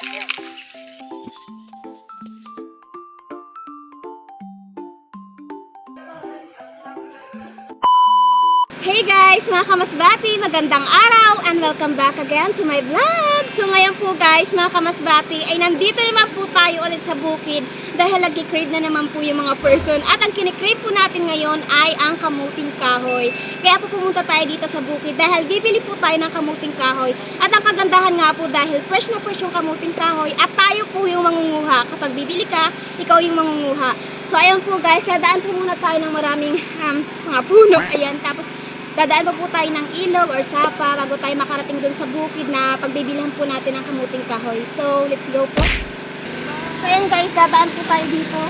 Hey guys, mga kamasbati, magandang araw and welcome back again to my vlog. So ngayon po guys, mga kamasbati, ay nandito naman po tayo ulit sa bukid dahil nag-crave na naman po yung mga person at ang kinikrave po natin ngayon ay ang kamuting kahoy. Kaya po pumunta tayo dito sa bukid dahil bibili po tayo ng kamuting kahoy at ang kagandahan nga po dahil fresh na fresh yung kamuting kahoy at tayo po yung mangunguha. Kapag bibili ka, ikaw yung mangunguha. So ayan po guys, dadaan po muna tayo ng maraming um, mga puno. Ayan, tapos dadaan pa po tayo ng ilog or sapa bago tayo makarating dun sa bukid na pagbibilhan po natin ng kamuting kahoy. So, let's go po. Ayan guys, dadaan po tayo dito.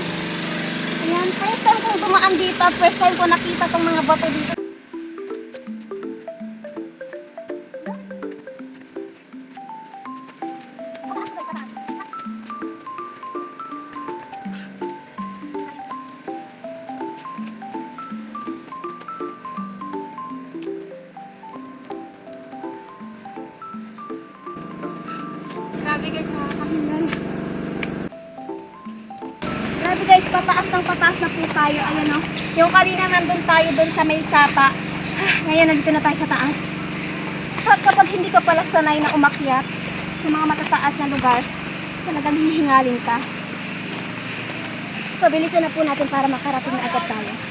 Ayan, first time kong dumaan dito first time ko nakita tong mga bato dito. Grabe guys, nakakahingan. Grabe guys, pataas ng pataas na po tayo. Ayan o. Yung kanina nandun tayo dun sa may sapa. Ah, Ngayon nandito na tayo sa taas. Kapag, kapag hindi ka pala sanay na umakyat sa mga matataas na lugar, talagang hihingalin ka. So, bilisan na po natin para makarating na agad tayo.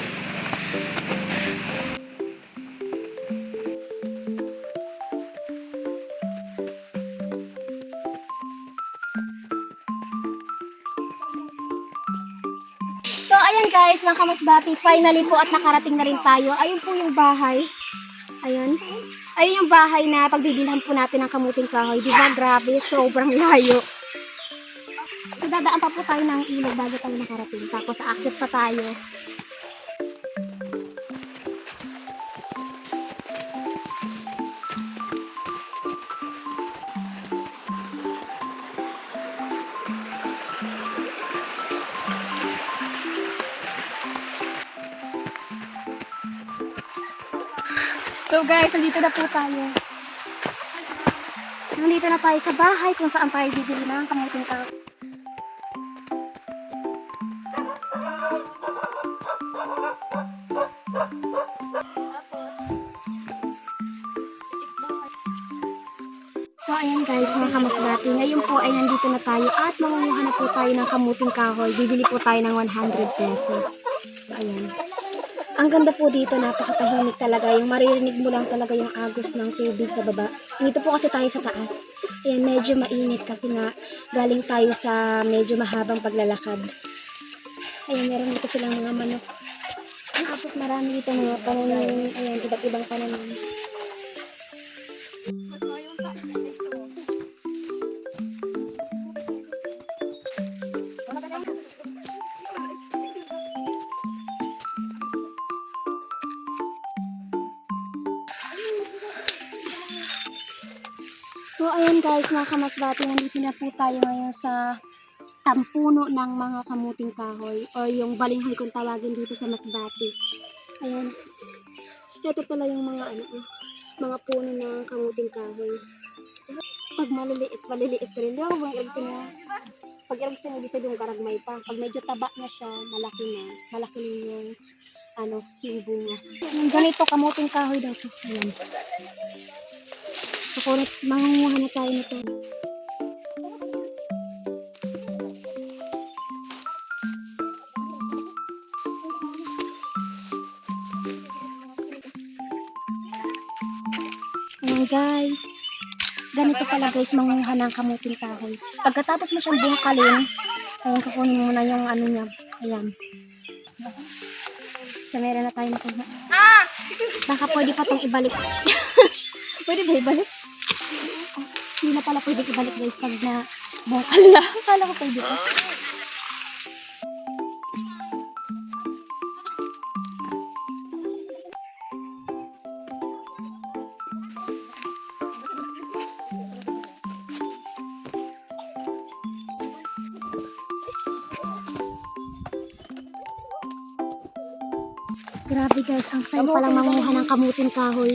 Guys, mga kamasbati, finally po at nakarating na rin tayo. Ayun po yung bahay. Ayun. Ayun yung bahay na pagbibilhan po natin ng kamuting kahoy. Di ba? Grabe, sobrang layo. So, dadaan pa po tayo ng ilog bago tayo nakarating. Tapos, aakyat pa tayo. So guys, nandito na po tayo. Nandito na tayo sa bahay kung saan tayo bibili ng kamuting kahoy. So ayan guys, mga kamasbati, ngayon po ay nandito na tayo at mangunguha na po tayo ng kamuting kahoy. Bibili po tayo ng 100 pesos. Ang ganda po dito, napakatahimik talaga. Yung maririnig mo lang talaga yung agos ng tubig sa baba. Dito po kasi tayo sa taas. Ayan, medyo mainit kasi nga galing tayo sa medyo mahabang paglalakad. Ayan, meron dito silang mga manok. Tapos marami dito mga pananim. Ayan, iba't ibang pananim. So, ayan guys, mga kamasbati, nandito na po tayo ngayon sa tampuno ng mga kamuting kahoy or yung balinghoy kung tawagin dito sa Masbati. Ayan. Ito pala yung mga ano, eh, mga puno ng kamuting kahoy. Pag maliliit, maliliit rin. Di ba kung ibig sabihin pag ibig sabihin, ibig sabihin karagmay pa. Pag medyo taba na siya, malaki na. Malaki na yung ano, yung bunga. Yung ganito, kamuting kahoy daw. Ayan. Kung mangunguha na tayo nito. Ayan guys. Ganito pala guys, manguha ng kamuting kahoy. Pagkatapos mo siyang bungkalin, ayan, kukunin mo na yung ano niya. Ayan. So, meron na tayo nakuha. Baka pwede pa itong ibalik. pwede ba ibalik? Hindi na pala pwede ibalik guys pag na bungkal na. Akala ko pwede pa. Grabe guys, ang saya palang manguha ng kamuting kahoy.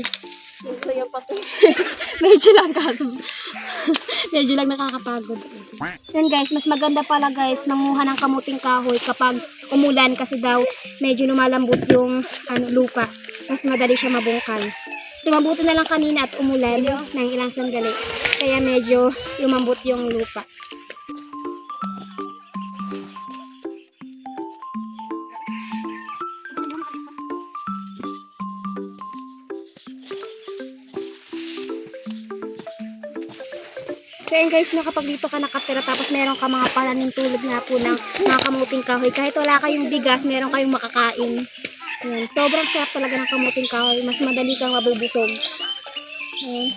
Ito yung pati. Medyo lang kaso. Medyo lang nakakapagod. Yan guys, mas maganda pala guys, manguha ng kamuting kahoy kapag umulan kasi daw medyo lumalambot yung ano, lupa. Mas madali siya mabungkal. So mabuti na lang kanina at umulan ng ilang sandali. Kaya medyo lumambot yung lupa. Kaya guys, na kapag dito ka nakatira tapos meron ka mga palanin tulad nga po ng mga kamuting kahoy. Kahit wala kayong bigas, meron kayong makakain. Ayan. Sobrang sarap talaga ng kamuting kahoy. Mas madali kang mabubusog. Ayan.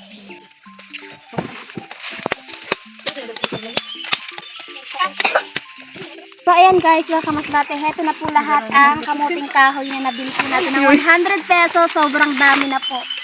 So ayan guys, welcome mas dati. Heto na po lahat ang kamuting kahoy na nabili po natin ng 100 pesos. Sobrang dami na po.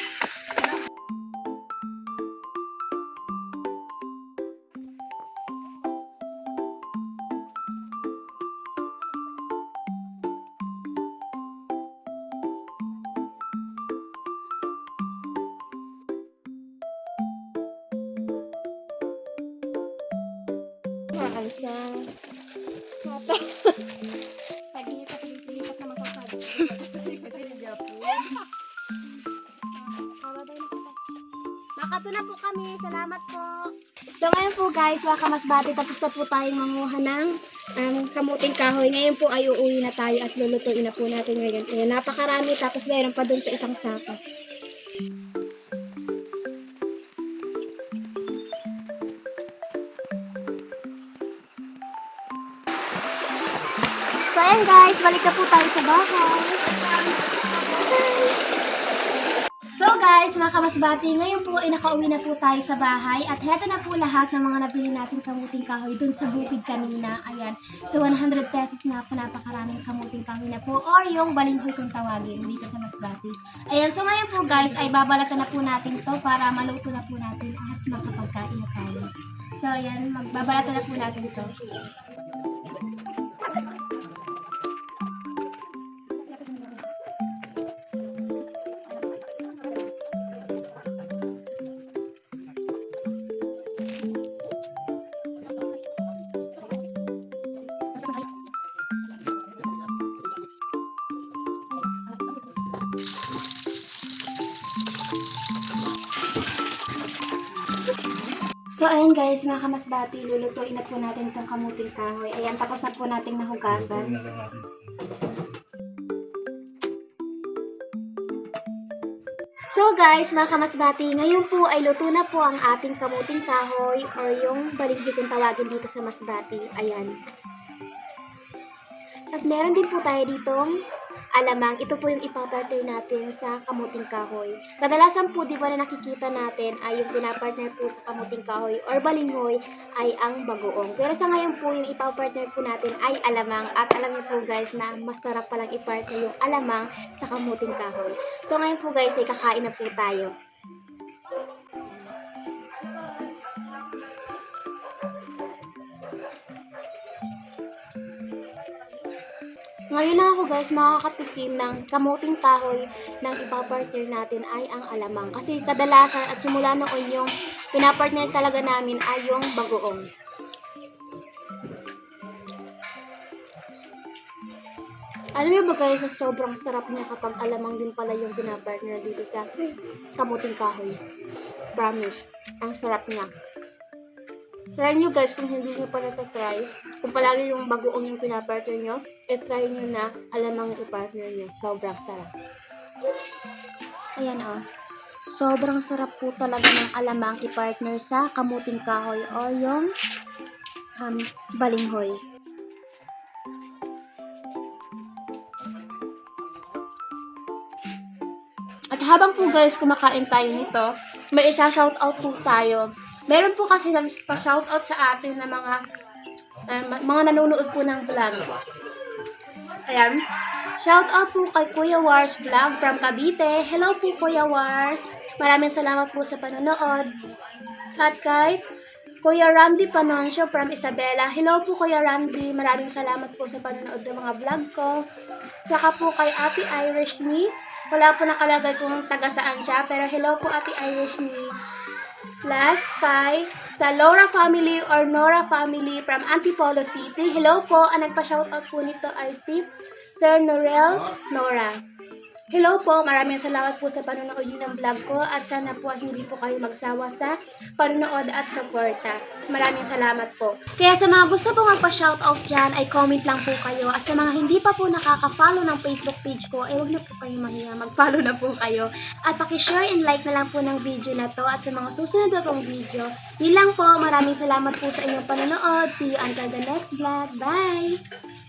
Maalsa. Mata. Paglipat, paglipat na masasad. Makato na po kami. Salamat po. So ngayon po guys, waka mas bati. Tapos na po tayong manguha ng um, kamuting kahoy. Ngayon po ay uuwi na tayo at lulutuin na po natin ngayon. Ayan, napakarami. Tapos meron pa dun sa isang sako. Guys, balik na po tayo sa bahay. So guys, mga kamasbati, ngayon po ay nakauwi na po tayo sa bahay at heto na po lahat ng mga nabili natin kamuting kahoy dun sa bukid kanina. Ayan, so 100 pesos nga po napakaraming kamuting kahoy na po or yung balinghoy kung tawagin dito sa Masbati. Ayan, so ngayon po guys ay babalatan na po natin to para maluto na po natin at makapagkain na tayo. So ayan, magbabalatan na po natin to. So, ayan guys, mga kamasbati, lulutuin na po natin itong kamuting kahoy. Ayan, tapos na po nating nahugasan. So guys, mga kamasbati, ngayon po ay luto na po ang ating kamuting kahoy or yung balighi kung tawagin dito sa masbati. Ayan. Tapos meron din po tayo ditong alamang. Ito po yung ipapartner natin sa kamuting kahoy. Kadalasan po, di ba na nakikita natin ay yung pinapartner po sa kamuting kahoy or balinghoy ay ang bagoong. Pero sa ngayon po, yung ipapartner po natin ay alamang. At alam niyo po guys na masarap palang ipartner yung alamang sa kamuting kahoy. So ngayon po guys, ay kakain na po tayo. Ngayon na ako guys, makakatikim ng kamuting kahoy ng ipapartner natin ay ang alamang. Kasi kadalasan at simula noon yung pinapartner talaga namin ay yung bagoong. Alam niyo ba guys, sobrang sarap niya kapag alamang din pala yung pinapartner dito sa kamuting kahoy. Promise, ang sarap niya. Try nyo guys kung hindi nyo pa natatry. Kung palagi yung bagoong yung pinapartner nyo, e try nyo na alamang yung partner nyo. Sobrang sarap. Ayan oh. Sobrang sarap po talaga ng alamang i-partner sa kamuting kahoy or yung um, balinghoy. At habang po guys kumakain tayo nito, may isa-shout out po tayo. Meron po kasi nagpa-shout out sa atin na mga mga nanonood po ng vlog. Ayan. Shout out po kay Kuya Wars Vlog from Cavite. Hello po Kuya Wars. Maraming salamat po sa panonood. At kay Kuya Randy Panoncio from Isabela. Hello po Kuya Randy. Maraming salamat po sa panonood ng mga vlog ko. Saka po kay Ate Irish Me. Wala po nakalagay kung taga saan siya. Pero hello po Ate Irish Me. Last kay sa Laura family or Nora family from Antipolo City. Hello po, ang nagpa-shoutout po nito ay si Sir Norel Nora. Hello po, maraming salamat po sa panonood ng vlog ko at sana po hindi po kayo magsawa sa panonood at suporta. Maraming salamat po. Kaya sa mga gusto po magpa-shoutout dyan, ay comment lang po kayo. At sa mga hindi pa po nakaka-follow ng Facebook page ko, ay huwag na po kayo mahiya, mag-follow na po kayo. At paki-share and like na lang po ng video na to at sa mga susunod na pong video. Yun lang po, maraming salamat po sa inyong panonood. See you until the next vlog. Bye!